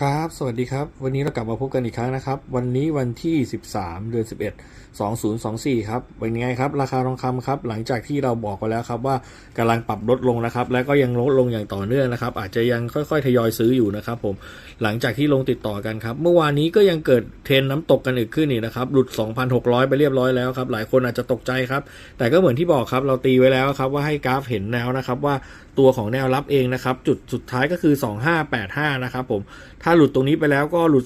ครับ สวัสดีครับ วันนี้เรากลับมาพบกันอีกครั้งนะครับ วันนี้วันที่ 13 เดือน 11 2024 ครับ เป็นไงครับ ราคาทองคำครับ หลังจากที่เราบอกไปแล้วครับว่ากำลังปรับลดลงนะครับ และก็ยังลดลงอย่างต่อเนื่องนะครับ อาจจะยังค่อยๆ ทยอยซื้ออยู่นะครับผม หลังจากที่ลงติดต่อกันครับ เมื่อวานนี้ก็ยังเกิด เทรนน้ำตกกันอีกขึ้นอีกนะครับ หลุด 2,600 ไปเรียบร้อยแล้วครับ หลายคนอาจจะตกใจครับ แต่ก็เหมือนที่บอกครับ เราตีไว้แล้วครับว่าให้กราฟเห็นแนวนะครับว่าตัวของแนวรับเองนะครับ จุดสุดท้ายก็คือ 2585 นะครับผม ถ้าหลุดตรงนี้ไปแล้วก็หลุด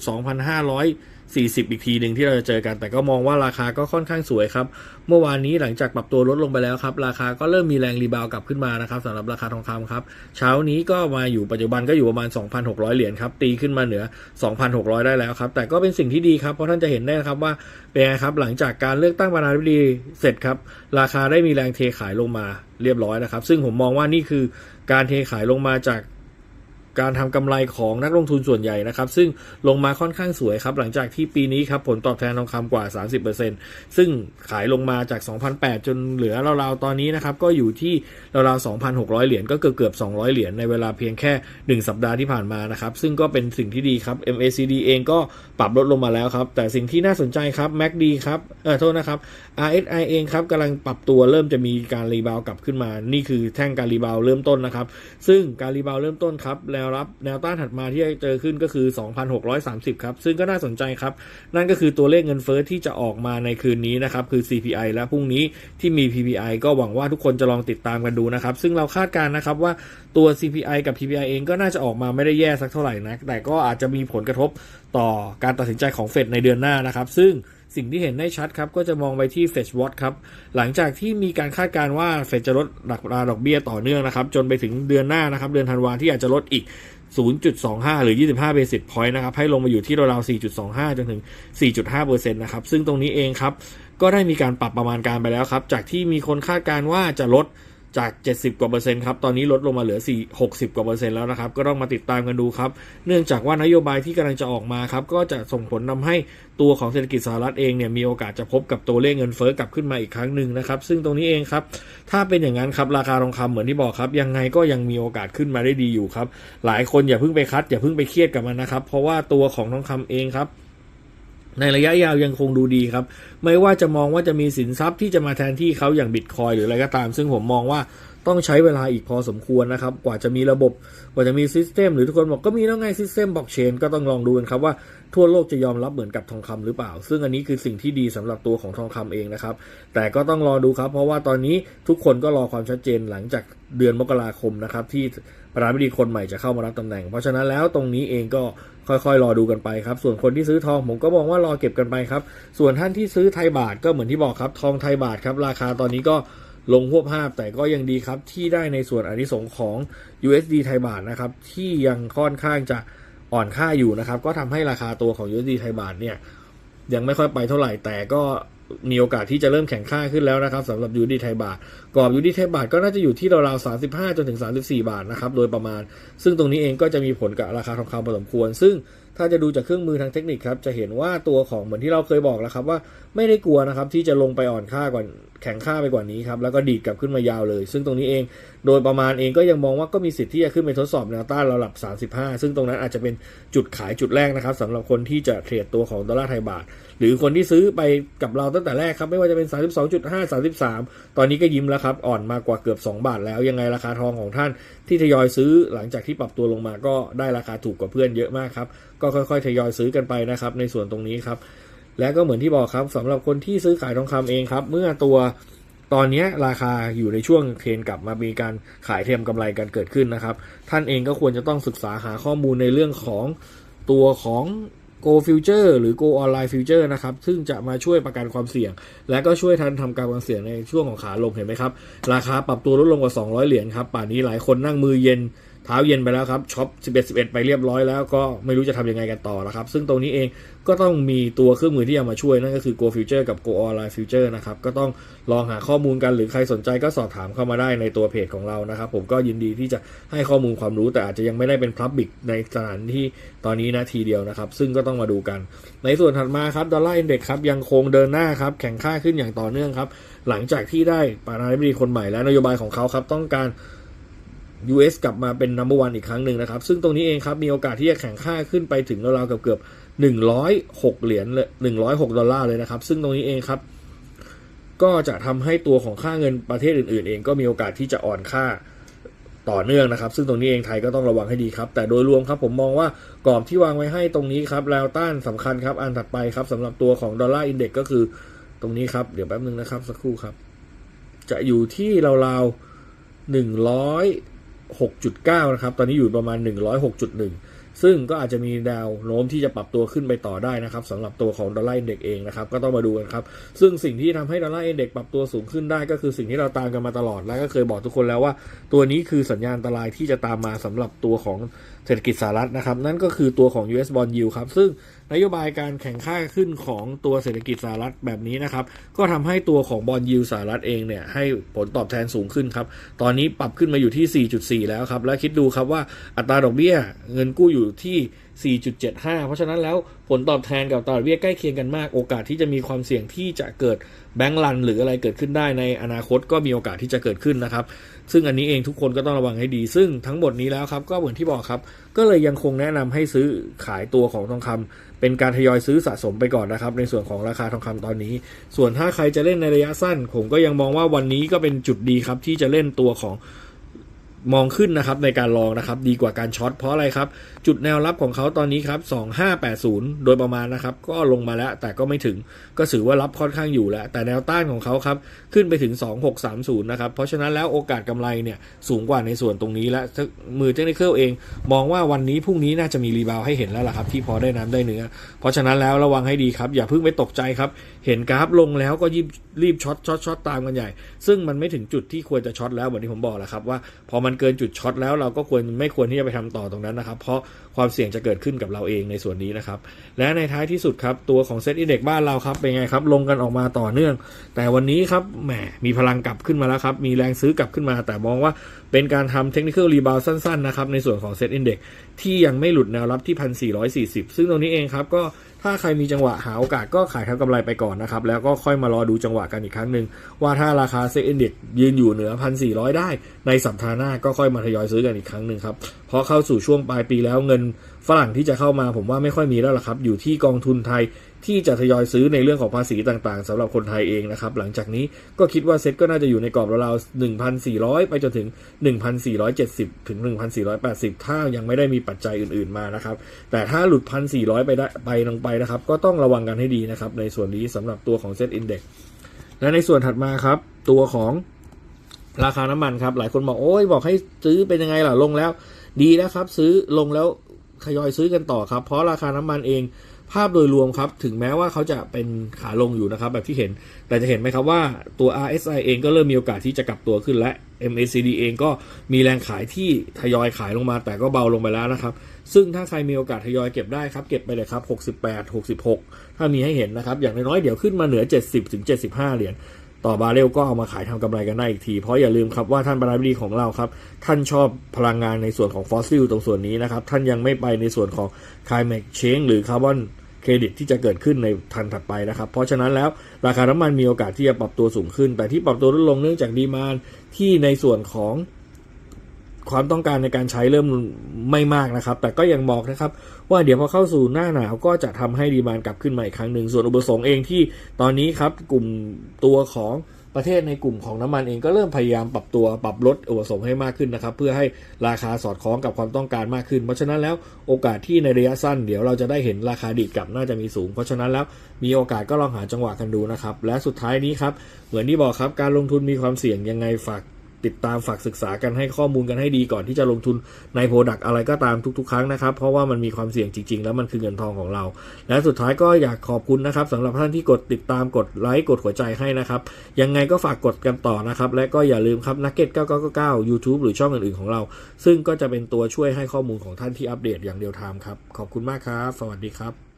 2,500 40 อีกทีหนึ่งที่เราจะเจอกัน แต่ก็มองว่าราคาก็ค่อนข้างสวยครับ เมื่อวานนี้หลังจากปรับตัวลดลงไปแล้วครับ ราคาก็เริ่มมีแรงรีบาวกลับขึ้นมานะครับสำหรับราคาทองคำครับ เช้านี้ก็มาอยู่ปัจจุบันก็อยู่ประมาณ 2,600 เหรียญครับ ตีขึ้นมาเหนือ 2,600 ได้แล้วครับ แต่ก็เป็นสิ่งที่ดีครับเพราะท่านจะเห็นได้ครับว่าเป็นไงครับหลังจากการเลือกตั้งประธานาธิบดีเสร็จครับราคาได้มีแรงเทขายลงมาเรียบร้อยนะครับ ซึ่งผมมองว่านี่คือการเทขายลงมาจาก การทำกำไรของนักลงทุนส่วนใหญ่นะครับ ซึ่งลงมาค่อนข้างสวยครับหลังจากที่ปีนี้ครับผลตอบแทนทองคำกว่า 30%ซึ่งขายลงมาจาก 2,008 จนเหลือราวๆตอนนี้นะครับก็อยู่ที่ราวๆ 2,600 เหรียญก็เกือบเกือบ200 เหรียญในเวลาเพียงแค่ 1 สัปดาห์ที่ผ่านมานะครับซึ่งก็เป็นสิ่งที่ดีครับ MACD เองก็ปรับลดลงมาแล้วครับแต่สิ่งที่น่าสนใจครับ MACD ครับเออโทษนะครับ RSI เองครับกำลังปรับตัวเริ่มจะมีการรีบาวกลับขึ้นมา นี่คือแท่งการรีบาวเริ่มต้นนะครับซึ่งการรีบาวเริ่มต้นครับแนววรับแนวต้านถัดมาที่จะเจอขึ้นก็คือ 2,630 ครับ ซึ่งก็น่าสนใจครับ นั่นก็คือตัวเลขเงินเฟ้อที่จะออกมาในคืนนี้นะครับ คือ CPI และพรุ่งนี้ที่มี PPI ก็หวังว่าทุกคนจะลองติดตามกันดูนะครับ ซึ่งเราคาดการณ์นะครับว่าตัว CPI กับ PPI เองก็น่าจะออกมาไม่ได้แย่สักเท่าไหร่นะแต่ก็อาจจะมีผลกระทบต่อการตัดสินใจของเฟดในเดือนหน้านะครับ ซึ่ง สิ่งที่เห็นได้ชัดครับ ก็จะมองไปที่ Fed Watch ครับ หลังจากที่มีการคาดการณ์ว่าเฟดจะลดอัตราดอกเบี้ยต่อเนื่องนะครับ จนไปถึงเดือนหน้านะครับ เดือนธันวาที่อาจจะลดอีก 0.25 หรือ 25 basis point นะครับ ให้ลงมาอยู่ที่ราวๆ4.25 จนถึง 4.5%นะครับ ซึ่งตรงนี้เองครับ ก็ได้มีการปรับประมาณการไปแล้วครับ จากที่มีคนคาดการณ์ว่าจะลด จาก 70 กว่าเปอร์เซ็นต์ครับ ตอนนี้ลดลงมาเหลือ 4 60 กว่าเปอร์เซ็นต์แล้วนะครับ ก็ต้องมาติดตามกันดูครับ เนื่องจากว่านโยบายที่กำลังจะออกมาครับ ก็จะส่งผลทำให้ตัวของเศรษฐกิจสหรัฐเองเนี่ย มีโอกาสจะพบกับตัวเลขเงินเฟ้อกลับขึ้นมาอีกครั้งหนึ่งนะครับ ซึ่งตรงนี้เองครับ ถ้าเป็นอย่างนั้นครับ ราคาทองคำเหมือนที่บอกครับ ยังไงก็ยังมีโอกาสขึ้นมาได้ดีอยู่ครับ หลายคนอย่าเพิ่งไปคัด อย่าเพิ่งไปเครียดกับมันนะครับ เพราะว่าตัวของทองคำเองครับ ในระยะยาวยังคงดูดีครับ ไม่ว่าจะมองว่าจะมีสินทรัพย์ที่จะมาแทนที่เขาอย่างบิตคอยหรืออะไรก็ตาม ซึ่งผมมองว่าต้องใช้เวลาอีกพอสมควรนะครับ กว่าจะมีระบบ กว่าจะมีซิสเต็มหรือทุกคนบอกก็มีแล้วไงซิสเต็มบล็อกเชนก็ต้องลองดูกันครับว่าทั่วโลกจะยอมรับเหมือนกับทองคำหรือเปล่า ซึ่งอันนี้คือสิ่งที่ดีสำหรับตัวของทองคำเองนะครับ แต่ก็ต้องรอดูครับ เพราะว่าตอนนี้ทุกคนก็รอความชัดเจนหลังจากเดือนมกราคมนะครับที่ประธานาธิบดีคนใหม่จะเข้ามารับตำแหน่ง เพราะฉะนั้นแล้วตรงนี้เองก็ ค่อยๆ รอดูกันไปครับ ส่วนคนที่ซื้อทองผมก็มองว่ารอเก็บกันไปครับ ส่วนท่านที่ซื้อไทยบาทก็เหมือนที่บอกครับ ทองไทยบาทครับ ราคาตอนนี้ก็ลงหัวภาพแต่ก็ยังดีครับ ที่ได้ในส่วนอนิสงของ USD ไทยบาทนะครับ ที่ยังค่อนข้างจะอ่อนค่าอยู่นะครับ ก็ทำให้ราคาตัวของ USD ไทยบาทเนี่ยยังไม่ค่อยไปเท่าไหร่แต่ก็ มีโอกาสที่จะเริ่มแข่งค่าขึ้นแล้วนะครับสำหรับยูดีไทยบาทกรอบยูดีไทยบาทก็น่าจะอยู่ที่ราวๆ35จนถึง 34 บาทนะครับโดยประมาณ ซึ่งตรงนี้เองก็จะมีผลกับราคาทองคำพอสมควร ซึ่ง ถ้าจะดูจากเครื่องมือทางเทคนิคครับจะเห็นว่าตัวของเหมือนที่เราเคยบอกแล้วครับว่าไม่ได้กลัวนะครับที่จะลงไปอ่อนค่ากว่าแข็งค่าไปกว่านี้ครับแล้วก็ดีดกลับขึ้นมายาวเลย ซึ่งตรงนี้เอง โดยประมาณเองก็ยังมองว่าก็มีสิทธิ์ที่จะขึ้นไปทดสอบแนวต้านระดับ 35 ซึ่งตรงนั้นอาจจะเป็นจุดขายจุดแรกนะครับสำหรับคนที่จะเทรดตัวของดอลลาร์ไทยบาท หรือคนที่ซื้อไปกับเราตั้งแต่แรกครับไม่ว่าจะเป็น 32.5 33 ตอนนี้ก็ยิ้มแล้วครับอ่อนมากกว่าเกือบ 2 บาท แล้วยังไงราคาทองของท่านที่ทยอยซื้อหลังจากที่ปรับตัวลงมาก็ได้ราคาถูกกว่าเพื่อนเยอะมากครับ ก็ค่อยๆทยอยซื้อกันไปนะครับ ในส่วนตรงนี้ครับ และก็เหมือนที่บอกครับสำหรับคนที่ซื้อขายทองคำเองครับ เมื่อตัวตอนนี้ราคาอยู่ในช่วงเทรนกลับมามีการขายเทียมกำไรกันเกิดขึ้นนะครับ ท่านเองก็ควรจะต้องศึกษาหาข้อมูลในเรื่องของตัวของ Go Future หรือ Go Online Future นะครับ ซึ่งจะมาช่วยประกันความเสี่ยง และก็ช่วยทันทำการความเสี่ยงในช่วงของขาลงเห็นไหมครับ ราคาปรับตัวลดลงกว่า 200 เหรียญครับ ป่านนี้หลายคนนั่งมือเย็น เท้าเย็นไปแล้วครับช็อป 11 11 ไปเรียบร้อยแล้วก็ไม่รู้จะทำยังไงกันต่อแล้วครับ ซึ่งตรงนี้เองก็ต้องมีตัวเครื่องมือที่จะมาช่วยนั่นก็คือ Go Future กับ Go Online Future นะครับ ก็ต้องลองหาข้อมูลกันหรือใครสนใจก็สอบถามเข้ามาได้ในตัวเพจของเรานะครับ ผมก็ยินดีที่จะให้ข้อมูลความรู้แต่อาจจะยังไม่ได้เป็น Public ในสถานที่ตอนนี้นะทีเดียวนะครับ ซึ่งก็ต้องมาดูกัน ในส่วนถัดมาครับดอลลาร์อินเด็กครับยังคงเดินหน้าครับแข่งค่าขึ้นอย่างต่อเนื่องครับหลังจากที่ได้ประธานาธิบดีคนใหม่และนโยบายของเขาครับต้องการ US กลับมาเป็น number one อีกครั้งหนึ่งนะครับ ซึ่งตรงนี้เองครับ มีโอกาสที่จะแข่งค่าขึ้นไปถึงราวๆเกือบเกือบ106 เหรียญเลย106 ดอลลาร์เลยนะครับ ซึ่งตรงนี้เองครับ ก็จะทำให้ตัวของค่าเงินประเทศอื่นๆ เองก็มีโอกาสที่จะอ่อนค่าต่อเนื่องนะครับ ซึ่งตรงนี้เองไทยก็ต้องระวังให้ดีครับ แต่โดยรวมครับผมมองว่ากรอบที่วางไว้ให้ตรงนี้ครับแนวต้านสำคัญครับ อันถัดไปครับสำหรับตัวของดอลลาร์อินเด็กก็คือตรงนี้ครับ เดี๋ยวแป๊บนึงนะครับ สักครู่ครับ จะอยู่ที่ราวๆหนึ่งร้อย 6.9 นะครับ ตอนนี้อยู่ประมาณ 106.1 ซึ่งก็อาจจะมีแนวโน้มที่จะปรับตัวขึ้นไปต่อได้นะครับสำหรับตัวของดอลลาร์อินเด็กเองนะครับก็ต้องมาดูกันครับ ซึ่งสิ่งที่ทำให้ดอลลาร์อินเด็กปรับตัวสูงขึ้นได้ก็คือสิ่งที่เราตามกันมาตลอดและก็เคยบอกทุกคนแล้วว่า ตัวนี้คือสัญญาณอันตรายที่จะตามมาสำหรับตัวของเศรษฐกิจสหรัฐนะครับ นั่นก็คือตัวของ US bond yield ครับ ซึ่งนโยบายการแข่งข้าขึ้นของตัวเศรษฐกิจสหรัฐแบบนี้นะครับ ก็ทำให้ตัวของบอลยิวสหรัฐเองเนี่ยให้ผลตอบแทนสูงขึ้นครับ ตอนนี้ปรับขึ้นมาอยู่ที่ 4.4 แล้วครับ และคิดดูครับว่าอัตราดอกเบี้ยเงินกู้อยูู่่ที่ 4.75 เพราะฉะนั้นแล้วผลตอบแทนกับตราดเบี้ยใกล้เคียงกันมาก โอกาสที่จะมีความเสี่ยงที่จะเกิดแบงก์รันหรืออะไรเกิดขึ้นได้ในอนาคตก็มีโอกาสที่จะเกิดขึ้นนะครับ ซึ่งอันนี้เองทุกคนก็ต้องระวังให้ดี ซึ่งทั้งหมดนี้แล้วครับก็เหมือนที่บอกครับ ก็เลยยังคงแนะนำให้ซื้อขายตัวของทองคำเป็นการทยอยซื้อสะสมไปก่อนนะครับ ในส่วนของราคาทองคำตอนนี้ ส่วนถ้าใครจะเล่นในระยะสั้น ผมก็ยังมองว่าวันนี้ก็เป็นจุดดีครับที่จะเล่นตัวของ มองขึ้นนะครับในการลองนะครับดีกว่าการช็อตเพราะอะไรครับ จุดแนวรับของเขาตอนนี้ครับ 2580 โดยประมาณนะครับก็ลงมาแล้วแต่ก็ไม่ถึงก็ถือว่ารับค่อนข้างอยู่แล้ว แต่แนวต้านของเขาครับขึ้นไปถึง 2630 นะครับ เพราะฉะนั้นแล้วโอกาสกำไรเนี่ยสูงกว่าในส่วนตรงนี้และมือเทคนิคเอง มองว่าวันนี้พรุ่งนี้น่าจะมีรีบาวให้เห็นแล้วล่ะครับที่พอได้น้ำได้เนื้อเพราะฉะนั้นแล้วระวังให้ดีครับอย่าเพิ่งไปตกใจครับ เห็นกราฟลงแล้วก็รีบรีบช็อตช็อตช็อตตามกันใหญ่ ซึ่งมันไม่ถึงจุดที่ควรจะช็อตแล้วเหมือนที่ผมบอกแหละครับว่าพอมันเกินจุดช็อตแล้วเราก็ควรไม่ควรที่จะไปทำต่อตรงนั้นนะครับ เพราะความเสี่ยงจะเกิดขึ้นกับเราเองในส่วนนี้นะครับ และในท้ายที่สุดครับตัวของเซตอินเด็กบ้านเราครับเป็นไงครับลงกันออกมาต่อเนื่อง แต่วันนี้ครับแหมมีพลังกลับขึ้นมาแล้วครับมีแรงซื้อกลับขึ้นมา แต่มองว่าเป็นการทำเทคนิคอลรีบาวสั้นๆนะครับในส่วนของเซตอินเด็กที่ยังไม่หลุดแนวรับที่ 1440 ซึ่งตรงนี้เองครับก็ ถ้าใครมีจังหวะหาโอกาสก็ขายทำกำไรไปก่อนนะครับ แล้วก็ค่อยมารอดูจังหวะกันอีกครั้งหนึ่งว่าถ้าราคาเซ็ตอินเด็กยืนอยู่เหนือ 1,400 ได้ ในสัปดาห์หน้าก็ค่อยมาทยอยซื้อกันอีกครั้งหนึ่งครับ เพราะเข้าสู่ช่วงปลายปีแล้วเงินฝรั่งที่จะเข้ามาผมว่าไม่ค่อยมีแล้วล่ะครับ อยู่ที่กองทุนไทย ที่จะทยอยซื้อในเรื่องของภาษีต่างๆสำหรับคนไทยเองนะครับ หลังจากนี้ก็คิดว่าเซ็ตก็น่าจะอยู่ในกรอบราวๆ1,400 ไปจนถึง 1,470 ถึง 1,480 ถ้ายังไม่ได้มีปัจจัยอื่นๆมานะครับ แต่ถ้าหลุด 1,400 ไปได้ไปลงไปนะครับ ก็ต้องระวังกันให้ดีนะครับ ในส่วนนี้สำหรับตัวของเซ็ตอินเด็กซ์และในส่วนถัดมาครับ ตัวของราคาน้ำมันครับ หลายคนบอกโอ้ยบอกให้ซื้อเป็นยังไงล่ะลงแล้ว ดีแล้วครับ ซื้อลงแล้วทยอยซื้อกันต่อครับ เพราะราคาน้ำมันเอง ภาพโดยรวมครับ ถึงแม้ว่าเขาจะเป็นขาลงอยู่นะครับ แบบที่เห็น แต่จะเห็นไหมครับว่าตัว RSI เองก็เริ่มมีโอกาสที่จะกลับตัวขึ้นและ MACD เองก็มีแรงขายที่ทยอยขายลงมา แต่ก็เบาลงไปแล้วนะครับ ซึ่งถ้าใครมีโอกาสทยอยเก็บได้ครับ เก็บไปเลยครับ 68 66 ถ้ามีให้เห็นนะครับ อย่างน้อยๆเดี๋ยวขึ้นมาเหนือ 70ถึง75 เหรียญต่อบาเรลก็เอามาขายทำกำไรกันได้อีกที เพราะอย่าลืมครับว่าท่านประธานาธิบดีของเราครับ ท่านชอบพลังงานในส่วนของฟอสซิลตรงส่วนนี้นะครับ ท่านยังไม่ไปในส่วนของ climate change หรือคาร์บอน เครดิตที่จะเกิดขึ้นในทันถัดไปนะครับ เพราะฉะนั้นแล้วราคาน้ำมันมีโอกาสที่จะปรับตัวสูงขึ้น แต่ที่ปรับตัวลดลงเนื่องจากดีมานที่ในส่วนของความต้องการในการใช้เริ่มไม่มากนะครับ แต่ก็ยังบอกนะครับ ว่าเดี๋ยวพอเข้าสู่หน้าหนาวก็จะทำให้ดีมานกลับขึ้นมาอีกครั้งหนึ่งส่วนอุปสงค์เองที่ตอนนี้ครับกลุ่มตัวของ ประเทศในกลุ่มของน้ำมันเองก็เริ่มพยายามปรับตัวปรับลดอุปสงค์ให้มากขึ้นนะครับ เพื่อให้ราคาสอดคล้องกับความต้องการมากขึ้น เพราะฉะนั้นแล้วโอกาสที่ในระยะสั้นเดี๋ยวเราจะได้เห็นราคาดีดกลับน่าจะมีสูง เพราะฉะนั้นแล้วมีโอกาสก็ลองหาจังหวะกันดูนะครับและสุดท้ายนี้ครับเหมือนที่บอกครับการลงทุนมีความเสี่ยงยังไงฝาก ติดตามฝากศึกษากันให้ข้อมูลกันให้ดีก่อนที่จะลงทุนในโปรดักต์อะไรก็ตามทุก ๆ ครั้งนะครับ เพราะว่ามันมีความเสี่ยงจริง ๆ แล้วมันคือเงินทองของเรา และสุดท้ายก็อยากขอบคุณนะครับสำหรับท่านที่กดติดตามกดไลค์กดหัวใจให้นะครับ ยังไงก็ฝากกดกันต่อนะครับ และก็อย่าลืมครับนักเก็ต9999 YouTube หรือช่องอื่นๆของเรา ซึ่งก็จะเป็นตัวช่วยให้ข้อมูลของท่านที่อัปเดตอย่างเดียวทามครับขอบคุณมากครับ สวัสดีครับ